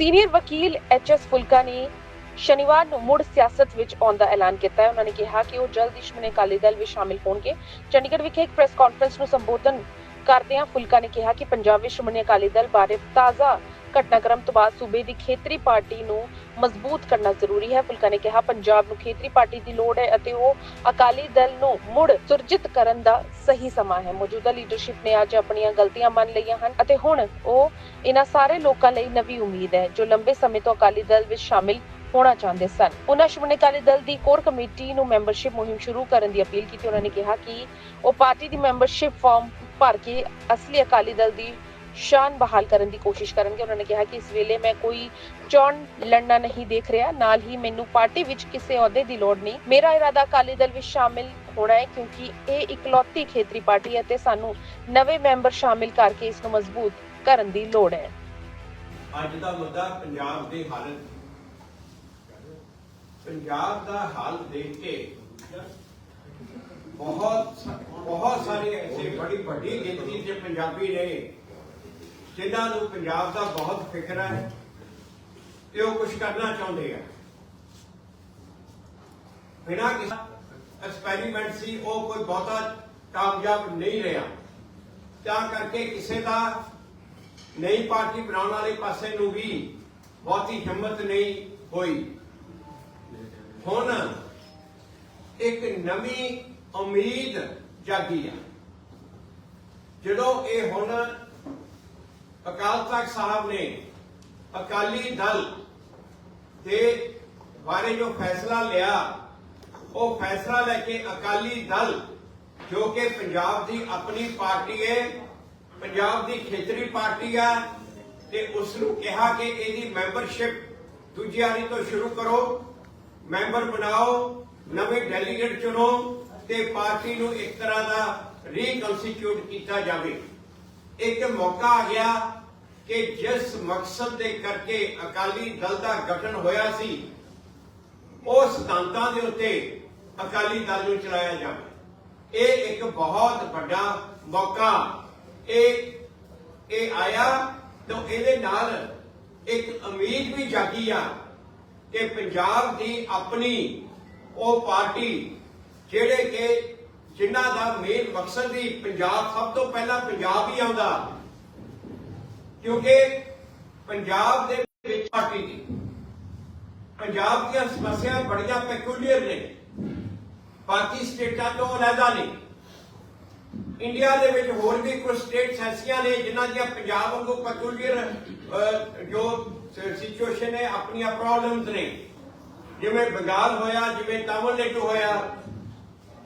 Senior ਵਕੀਲ H S ਫੁਲਕਾ ਨੇ ਸ਼ਨੀਵਾਰ ਨੂੰ ਮੁੜ ਸਿਆਸਤ ਵਿੱਚ ਆਉਣ ਦਾ ਐਲਾਨ ਕੀਤਾ ਹੈ। ਉਹਨਾਂ ਨੇ ਕਿਹਾ ਕਿ ਉਹ ਜਲਦ ਹੀ ਸ਼੍ਰੋਮਣੀ ਅਕਾਲੀ ਦਲ ਵਿੱਚ ਸ਼ਾਮਿਲ ਹੋਣਗੇ। ਚੰਡੀਗੜ੍ਹ ਵਿਖੇ ਇੱਕ ਪ੍ਰੈਸ ਕਾਨਫਰੰਸ ਨੂੰ ਸੰਬੋਧਨ ਕਰਦਿਆਂ ਫੁਲਕਾ ਨੇ ਕਿਹਾ ਕਿ ਪੰਜਾਬ ਵਿੱਚ ਸ਼੍ਰੋਮਣੀ ਅਕਾਲੀ ਦਲ ਬਾਰੇ ਤਾਜ਼ਾ ਘਟਨਾਕ੍ਰਮ ਤੋਂ ਬਾਅਦ ਸੂਬੇ ਦੀ ਖੇਤਰੀ ਪਾਰਟੀ ਨੂੰ ਮਜ਼ਬੂਤ ਕਰਨਾ ਜ਼ਰੂਰੀ ਹੈ। ਫੁਲਕਾ ਨੇ ਕਿਹਾ, ਪੰਜਾਬ ਨੂੰ ਖੇਤਰੀ ਪਾਰਟੀ ਦੀ ਲੋੜ ਹੈ ਅਤੇ ਉਹ ਅਕਾਲੀ ਦਲ ਨੂੰ ਮੁੜ ਸੁਰਜੀਤ ਕਰਨ ਦਾ ਸਹੀ ਸਮਾਂ ਹੈ। ਮੌਜੂਦਾ ਲੀਡਰਸ਼ਿਪ ਨੇ ਅੱਜ ਆਪਣੀਆਂ ਗਲਤੀਆਂ ਮੰਨ ਲਈਆਂ ਹਨ ਅਤੇ ਹੁਣ ਉਹ ਇਹਨਾਂ ਸਾਰੇ ਲੋਕਾਂ ਲਈ ਨਵੀਂ ਉਮੀਦ ਹੈ, ਜੋ ਲੰਬੇ ਸਮੇਂ ਤੋਂ ਅਕਾਲੀ ਦਲ ਵਿੱਚ ਸ਼ਾਮਿਲ ਹੋਣਾ ਚਾਹੁੰਦੇ ਸਨ। ਉਹਨਾਂ ਸ਼੍ਰੋਮਣੀ ਅਕਾਲੀ ਦਲ ਦੀ ਕੋਰ ਕਮੇਟੀ ਨੂੰ ਮੈਂਬਰਸ਼ਿਪ ਮੁਹਿੰਮ ਸ਼ੁਰੂ ਕਰਨ ਦੀ ਅਪੀਲ ਕੀਤੀ। ਉਹਨਾਂ ਨੇ ਕਿਹਾ ਕਿ ਉਹ ਪਾਰਟੀ ਦੀ ਮੈਂਬਰਸ਼ਿਪ ਫਾਰਮ ਭਰ ਕੇ ਅਸਲੀ ਅਕਾਲੀ ਦਲ ਦੀ ਸ਼ਾਨ ਬਹਾਲ ਕਰਨ ਦੀ ਕੋਸ਼ਿਸ਼ ਕਰਨਗੇ। ਉਹਨਾਂ ਨੇ ਕਿਹਾ ਕਿ ਇਸ ਵੇਲੇ ਮੈਂ ਕੋਈ ਚੋਣ ਲੜਨਾ ਨਹੀਂ ਦੇਖ ਰਿਹਾ। ਨਾਲ ਹੀ ਮੈਨੂੰ ਪਾਰਟੀ ਵਿੱਚ ਕਿਸੇ ਅਹੁਦੇ ਦੀ ਲੋੜ ਨਹੀਂ। ਮੇਰਾ ਇਰਾਦਾ ਅਕਾਲੀ ਦਲ ਵਿੱਚ ਸ਼ਾਮਿਲ ਹੋਣਾ ਹੈ ਕਿਉਂਕਿ ਇਹ ਇਕਲੌਤੀ ਖੇਤਰੀ ਪਾਰਟੀ ਹੈ ਤੇ ਸਾਨੂੰ ਨਵੇਂ ਮੈਂਬਰ ਸ਼ਾਮਿਲ ਕਰਕੇ ਇਸ ਨੂੰ ਮਜ਼ਬੂਤ ਕਰਨ ਦੀ ਲੋੜ ਹੈ। ਅੱਜ ਦਾ ਮੁੱਦਾ ਪੰਜਾਬ ਦੀ ਹਾਲਤ ਪੰਜਾਬ ਦਾ ਹਾਲ ਦੇਖ ਕੇ ਬਹੁਤ ਬਹੁਤ ਸਾਰੇ ਐਸੇ ਬੜੀ ਵੱਡੀ ਗਿਣਤੀ ਦੇ ਪੰਜਾਬੀ ਨੇ ਜਿਨ੍ਹਾਂ ਨੂੰ ਪੰਜਾਬ ਦਾ ਬਹੁਤ ਫਿਕਰ ਹੈ ਤੇ ਉਹ ਕੁਝ ਕਰਨਾ ਚਾਹੁੰਦੇ ਆ। ਬਿਨਾਂ ਕਿਸੇ ਐਕਸਪੈਰੀਮੈਂਟ ਸੀ, ਉਹ ਕੋਈ ਬਹੁਤਾ ਕਾਮਯਾਬ ਨਹੀਂ ਰਿਹਾ। ਤਾਂ ਕਰਕੇ ਕਿਸੇ ਦਾ ਨਈ ਪਾਰਟੀ ਬਣਾਉਣ ਵਾਲੇ ਪਾਸੇ ਨੂੰ ਵੀ ਬਹੁਤੀ ਹਿੰਮਤ ਨਹੀਂ ਹੋਈ। ਹੁਣ ਇੱਕ ਨਵੀਂ ਉਮੀਦ ਜਾਗੀ ਆ। ਜਦੋਂ ਇਹ ਹੁਣ ਅਕਾਲ ਤਖਤ ਸਾਹਿਬ ਨੇ ਅਕਾਲੀ ਦਲ ਦੇ ਬਾਰੇ ਜੋ ਫੈਸਲਾ ਲਿਆ, ਉਹ ਫੈਸਲਾ ਲੈ ਕੇ ਅਕਾਲੀ ਦਲ ਜੋ ਕਿ ਪੰਜਾਬ ਦੀ ਆਪਣੀ ਪਾਰਟੀ ਹੈ, ਪੰਜਾਬ ਦੀ ਖੇਤਰੀ ਪਾਰਟੀ ਆ, ਤੇ ਉਸ ਨੂੰ ਕਿਹਾ ਕਿ ਇਹਦੀ ਮੈਂਬਰਸ਼ਿਪ ਦੂਜੀ ਵਾਰੀ ਤੋਂ ਸ਼ੁਰੂ ਕਰੋ, ਮੈਂਬਰ ਬਣਾਓ, ਨਵੇਂ ਡੈਲੀਗੇਟ ਚੁਣੋ ਤੇ ਪਾਰਟੀ ਨੂੰ ਇੱਕ ਤਰ੍ਹਾਂ ਦਾ ਰੀਕਨਸਟੀਟਿਊਟ ਕੀਤਾ ਜਾਵੇ। ਇੱਕ ਮੌਕਾ ਆ ਗਿਆ ਕਿ ਜਿਸ ਮਕਸਦ ਦੇ ਕਰਕੇ ਅਕਾਲੀ ਦਲ ਦਾ ਗਠਨ ਹੋਇਆ ਸੀ, ਉਹ ਸਿਧਾਂਤਾਂ ਦੇ ਉੱਤੇ ਅਕਾਲੀ ਦਲ ਨੂੰ ਚਲਾਇਆ ਜਾਵੇ। ਇਹ ਇੱਕ ਬਹੁਤ ਵੱਡਾ ਮੌਕਾ ਇਹ ਇਹ ਆਇਆ ਤਾਂ ਇਹਦੇ ਨਾਲ ਇੱਕ ਉਮੀਦ ਵੀ ਜਾਗੀ ਆ ਕਿ ਪੰਜਾਬ ਦੀ ਆਪਣੀ ਉਹ ਪਾਰਟੀ, ਜਿਹੜੇ ਕਿ ਜਿਨ੍ਹਾਂ ਦਾ ਮੇਨ ਮਕਸਦ ਹੀ ਪੰਜਾਬ ਸਭ ਤੋਂ ਪਹਿਲਾਂ ਪੰਜਾਬ ਹੀ ਆਉਂਦਾ। ਕਿਉਂਕਿ ਪੰਜਾਬ ਦੇ ਵਿੱਚ ਪਾਰਟੀ ਦੀ, ਪੰਜਾਬ ਦੀਆਂ ਸਮੱਸਿਆਵਾਂ ਬੜੀਆਂ ਪੈਕੂਲੀਅਰ ਨੇ। ਬਾਕੀ ਸਟੇਟਾਂ ਤੋਂ ਅਲੱਗਾ ਨੇ। ਇੰਡੀਆ ਦੇ ਵਿੱਚ ਹੋਰ ਵੀ ਕੁਝ ਸਟੇਟਸ ਐਸੀਆਂ ਨੇ ਜਿਨ੍ਹਾਂ ਦੀਆਂ ਪੰਜਾਬ ਵਾਂਗੂ ਪੈਕੂਲੀਅਰ ਜੋ ਸਿਚੁਏਸ਼ਨ ਹੈ ਆਪਣੀਆਂ ਪ੍ਰੋਬਲਮਸ ਨੇ। ਜਿਵੇਂ ਬੰਗਾਲ ਹੋਇਆ, ਜਿਵੇਂ ਤਾਮਿਲਨਾਡੂ ਹੋਇਆ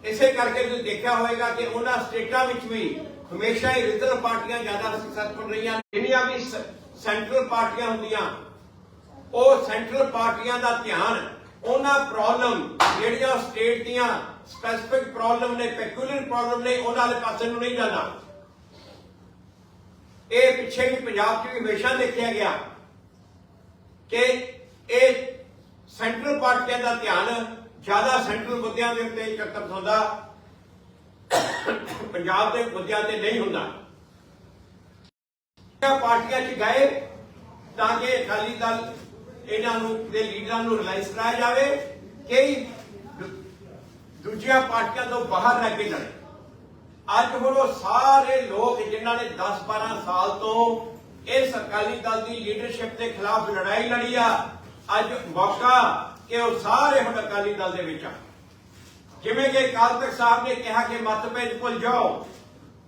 ਇਸੇ ਕਰਕੇ ਤੁਸੀਂ ਦੇਖਿਆ ਹੋਵੇਗਾ ਕਿ ਉਹਨਾਂ ਸਟੇਟਾਂ ਵਿੱਚ ਵੀ ਹਮੇਸ਼ਾ ਹੀ ਰਿਜਨਲ ਪਾਰਟੀਆਂ ਜ਼ਿਆਦਾ ਸਕਸੈਸਫੁਲ ਰਹੀਆਂ ਜਿੰਨੀਆਂ ਵੀ ਸੈਂਟਰਲ ਪਾਰਟੀਆਂ ਹੁੰਦੀਆਂ, ਉਹ ਸੈਂਟਰਲ ਪਾਰਟੀਆਂ ਦਾ ਧਿਆਨ, ਉਹਨਾਂ ਪ੍ਰੋਬਲਮ ਜਿਹੜੀਆਂ ਸਟੇਟ ਦੀਆਂ ਸਪੈਸਿਫਿਕ ਪ੍ਰੋਬਲਮ ਨੇ ਪੈਕੂਲਰ ਪ੍ਰੋਬਲਮ ਨੇ, ਉਹਨਾਂ ਦੇ ਪਾਸੇ ਨੂੰ ਨਹੀਂ ਜਾਂਦਾ। ਇਹ ਪਿੱਛੇ ਵੀ ਪੰਜਾਬ 'ਚ ਵੀ ਹਮੇਸ਼ਾ ਦੇਖਿਆ ਗਿਆ ਕਿ ਇਹ ਸੈਂਟਰਲ ਪਾਰਟੀਆਂ ਦਾ ਧਿਆਨ ਜ਼ਿਆਦਾ ਸੈਂਟਰਲ ਮੁੱਦਿਆਂ ਦੇ ਉੱਤੇ ਇਕੱਤਰ ਹੁੰਦਾ। ਪੰਜਾਬ ਦੇ ਮੁੱਦਿਆਂ ਤੇ ਨਹੀਂ ਹੁੰਦਾ। ਪਾਰਟੀਆਂ 'ਚ ਗਏ ਤਾਂ ਕਿ ਅਕਾਲੀ ਦਲ ਇਹਨਾਂ ਨੂੰ, ਦੇ ਲੀਡਰਾਂ ਨੂੰ ਰਿਲਾਈਜ਼ ਕਰਾਇਆ ਜਾਵੇ ਕਿ ਦੂਜੀਆਂ ਪਾਰਟੀਆਂ ਤੋਂ ਬਾਹਰ ਰਹਿ ਕੇ ਜਾਣ ਅੱਜ ਹੁਣ ਉਹ ਸਾਰੇ ਲੋਕ ਜਿਨ੍ਹਾਂ ਨੇ 10-12 ਸਾਲ ਤੋਂ ਇਸ ਅਕਾਲੀ ਦਲ ਦੀ ਲੀਡਰਸ਼ਿਪ ਦੇ ਖਿਲਾਫ ਲੜਾਈ ਲੜੀ ਆ, ਅੱਜ ਮੌਕਾ ਕਿ ਉਹ ਸਾਰੇ ਹੁਣ ਅਕਾਲੀ ਦਲ ਦੇ ਵਿੱਚ ਆ। ਜਿਵੇਂ ਕਿ ਅਕਾਲ ਤਖਤ ਸਾਹਿਬ ਨੇ ਕਿਹਾ ਕਿ ਮਤਭੇਦ ਭੁੱਲ ਜਾਓ।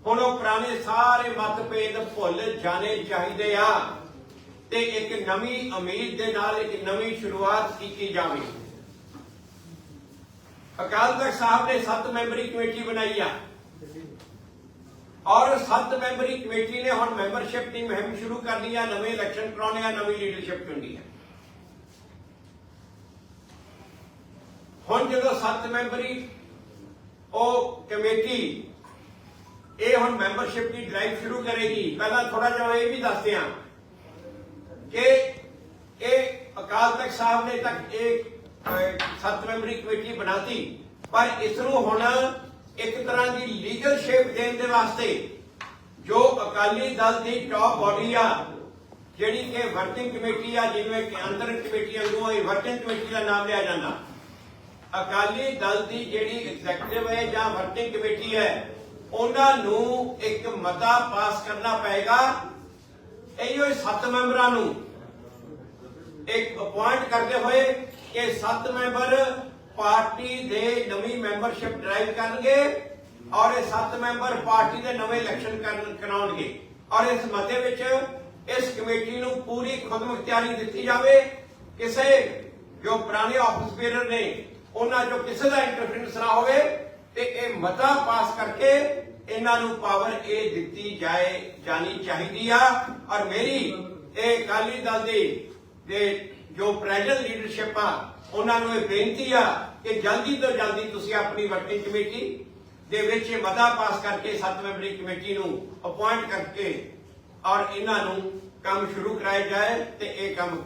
ਹੁਣ ਉਹ ਪੁਰਾਣੇ ਸਾਰੇ ਮਤਭੇਦ ਭੁੱਲ ਜਾਣੇ ਚਾਹੀਦੇ ਆ। ਤੇ ਇੱਕ ਨਵੀਂ ਉਮੀਦ ਦੇ ਨਾਲ ਇੱਕ ਨਵੀਂ ਸ਼ੁਰੂਆਤ ਕੀਤੀ ਜਾਵੇ। ਅਕਾਲ ਤਖਤ ਸਾਹਿਬ ਨੇ 7 ਮੈਂਬਰੀ ਕਮੇਟੀ ਬਣਾਈ ਆ। ਔਰ 7 ਮੈਂਬਰੀ ਕਮੇਟੀ ਨੇ ਹੁਣ ਮੈਂਬਰਸ਼ਿਪ ਦੀ ਮੁਹਿੰਮ ਸ਼ੁਰੂ ਕਰ ਲਈ ਆ, ਨਵੇਂ ਇਲੈਕਸ਼ਨ ਕਰਾਉਣੇ ਆ, ਨਵੀਂ ਲੀਡਰਸ਼ਿਪ ਚੁਣਨੀ ਆ। ਹੁਣ ਜਦੋਂ 7 ਮੈਂਬਰੀ, ਉਹ ਕਮੇਟੀ, ਇਹ ਹੁਣ ਮੈਂਬਰਸ਼ਿਪ ਦੀ ਡਰਾਈਵ ਸ਼ੁਰੂ ਕਰੇਗੀ। ਪਹਿਲਾਂ ਥੋੜਾ ਜਿਹਾ ਇਹ ਵੀ ਦੱਸਦੇ ਆ ਕਿ ਇਹ ਅਕਾਲ ਤਖਤ ਸਾਹਿਬ ਨੇ ਤੱਕ ਇਹ ਸੱਤ ਮੈਂਬਰੀ ਕਮੇਟੀ ਬਣਾਤੀ। ਪਰ ਇਸ ਨੂੰ ਹੁਣ ਇੱਕ ਤਰ੍ਹਾਂ ਦੀ ਲੀਗਲ ਸ਼ੇਪ ਦੇਣ ਦੇ ਵਾਸਤੇ ਜੋ ਅਕਾਲੀ ਦਲ ਦੀ ਟਾਪ ਬਾਡੀ ਆ, ਜਿਹੜੀ ਕਿ ਵਰਕਿੰਗ ਕਮੇਟੀ ਆ, ਜਿਵੇਂ ਕਿ ਅੰਦਰ ਕਮੇਟੀ ਵਾਂਗੂ ਇਹ ਵਰਕਿੰਗ ਕਮੇਟੀ ਦਾ ਨਾਮ ਲਿਆ ਜਾਂਦਾ। ਅਕਾਲੀ ਦਲ ਦੀ ਜਿਹੜੀ ਐਗਜ਼ੈਕਟਿਵ ਹੈ ਜਾਂ ਵਰਕਿੰਗ ਕਮੇਟੀ ਹੈ, ਉਹਨਾਂ ਨੂੰ ਇੱਕ ਮਤਾ ਪਾਸ ਕਰਨਾ ਪਏਗਾ। ਇਹੋ ਸੱਤ ਮੈਂਬਰਾਂ ਨੂੰ। ਇੱਕ ਅਪਾਇੰਟ ਕਰਦੇ ਹੋਏ ਕਿ ਸੱਤ ਮੈਂਬਰ ਪਾਰਟੀ ਦੇ ਨਵੀਂ ਮੈਂਬਰਸ਼ਿਪ ਡਰਾਈਵ ਕਰਨਗੇ ਔਰ ਇਹ ਸੱਤ ਮੈਂਬਰ ਪਾਰਟੀ ਦੇ ਨਵੇਂ ਇਲੈਕਸ਼ਨ ਕਰਾਉਣਗੇ। ਔਰ ਇਸ ਮਤੇ ਵਿੱਚ ਇਸ ਕਮੇਟੀ ਨੂੰ ਪੂਰੀ ਖੁਦਮੁਖਤਿਆਰੀ ਦਿੱਤੀ ਜਾਵੇ। ਕਿਸੇ ਜੋ ਪੁਰਾਣੇ ਆਫਿਸ ਬੇਰਰ ਨੇ ਉਹਨਾਂ ਜੋ ਕਿਸੇ ਦਾ ਇੰਟਰਫੇਰੈਂਸ ਨਾ ਹੋਵੇ ਤੇ ਇਹ ਮਤਾ ਪਾਸ ਕਰਕੇ ਇਹਨਾਂ ਨੂੰ ਪਾਵਰ ਇਹ ਦਿੱਤੀ ਜਾਏ, ਜਾਣੀ ਚਾਹੀਦੀ ਆ। ਔਰ ਮੇਰੀ ਇਹ ਅਕਾਲੀ ਦਲ ਦੀ ਦੇ ਜੋ ਪ੍ਰੈਜ਼ੈਂਟ ਲੀਡਰਸ਼ਿਪ ਆ, ਉਹਨਾਂ ਨੂੰ ਇਹ ਬੇਨਤੀ ਆ ਕਿ ਜਲਦੀ ਤੋਂ ਜਲਦੀ ਤੁਸੀਂ ਆਪਣੀ ਵਰਕਿੰਗ ਕਮੇਟੀ ਦੇ ਵਿੱਚ ਇਹ ਮਤਾ ਪਾਸ ਕਰਕੇ ਸੱਤ ਮੈਂਬਰੀ ਕਮੇਟੀ ਨੂੰ ਅਪਾਇੰਟ ਕਰਕੇ ਔਰ ਇਹਨਾਂ ਨੂੰ ਕੰਮ ਸ਼ੁਰੂ ਕਰਾਇਆ ਜਾਏ ਤੇ ਇਹ ਕੰਮ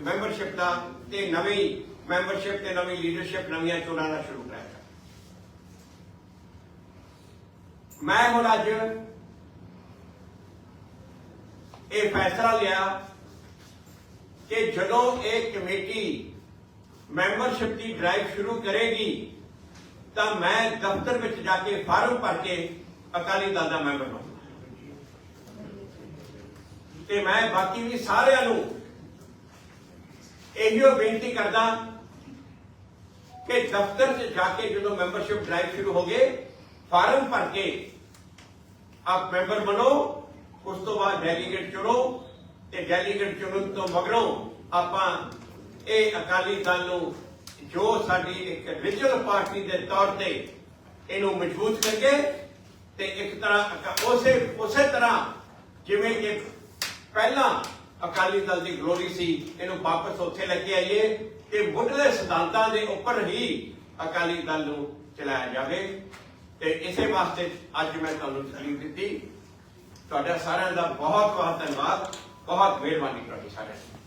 ਮੈਂਬਰਸ਼ਿਪ ਦਾ ਤੇ ਨਵੀਂ ਮੈਂਬਰਸ਼ਿਪ ਤੇ ਨਵੀਂ ਲੀਡਰਸ਼ਿਪ ਨਵੀਆਂ ਚੋਣਾਂ ਦਾ ਸ਼ੁਰੂ ਕਰਾਇਆ ਮੈਂ ਹੁਣ ਅੱਜ ਇਹ ਫੈਸਲਾ ਲਿਆ ਕਿ ਜਦੋਂ ਇਹ ਕਮੇਟੀ ਮੈਂਬਰਸ਼ਿਪ ਦੀ ਡਰਾਈਵ ਸ਼ੁਰੂ ਕਰੇਗੀ, ਤਾਂ ਮੈਂ ਦਫ਼ਤਰ ਵਿੱਚ ਜਾ ਕੇ ਫਾਰਮ ਭਰ ਕੇ ਅਕਾਲੀ ਦਲ ਦਾ ਮੈਂਬਰ ਬਣਾਂਗਾ। ਤੇ ਮੈਂ ਬਾਕੀ ਵੀ ਸਾਰਿਆਂ ਨੂੰ ਇਹੋ ਬੇਨਤੀ ਕਰਦਾ ਕਿ ਦਫ਼ਤਰ 'ਚ ਜਾ ਕੇ ਜਦੋਂ ਮੈਂਬਰਸ਼ਿਪ ਡਰਾਈਵ ਸ਼ੁਰੂ ਹੋ ਗਏ, ਫਾਰਮ ਭਰ ਕੇ ਆਪ ਮੈਂਬਰ ਬਣੋ, ਉਸ ਤੋਂ ਬਾਅਦ ਡੈਲੀਗੇਟ ਚੁਣੋ ਤੇ ਡੈਲੀਗੇਟ ਚੁਣਨ ਤੋਂ ਮਗਰੋਂ ਆਪਾਂ ਇਹ ਅਕਾਲੀ ਦਲ ਨੂੰ ਜੋ ਸਾਡੀ ਇੱਕ ਰਿਜਨਲ ਪਾਰਟੀ ਦੇ ਤੌਰ ਤੇ ਇਹਨੂੰ ਮਜ਼ਬੂਤ ਕਰਕੇ ਤੇ ਇੱਕ ਤਰ੍ਹਾਂ ਉਸੇ ਉਸੇ ਤਰ੍ਹਾਂ ਜਿਵੇਂ ਕਿ ਪਹਿਲਾਂ ਅਕਾਲੀ ਦਲ ਦੀ ਗਲੋਰੀ ਸੀ, ਇਹਨੂੰ ਵਾਪਸ ਉੱਥੇ ਲੈ ਕੇ ਆਈਏ ਤੇ ਮੁੱਢਲੇ ਸਿਧਾਂਤਾਂ ਦੇ ਉੱਪਰ ਹੀ ਅਕਾਲੀ ਦਲ ਨੂੰ ਚਲਾਇਆ ਜਾਵੇ। ਤੇ ਇਸੇ ਵਾਸਤੇ ਅੱਜ ਮੈਂ ਤੁਹਾਨੂੰ ਤਕਲੀਫ ਦਿੱਤੀ। ਤੁਹਾਡਾ ਸਾਰਿਆਂ ਦਾ ਬਹੁਤ ਬਹੁਤ ਧੰਨਵਾਦ। ਬਹੁਤ ਮਿਹਰਬਾਨੀ ਤੁਹਾਡੀ ਸਾਰਿਆਂ ਦੀ।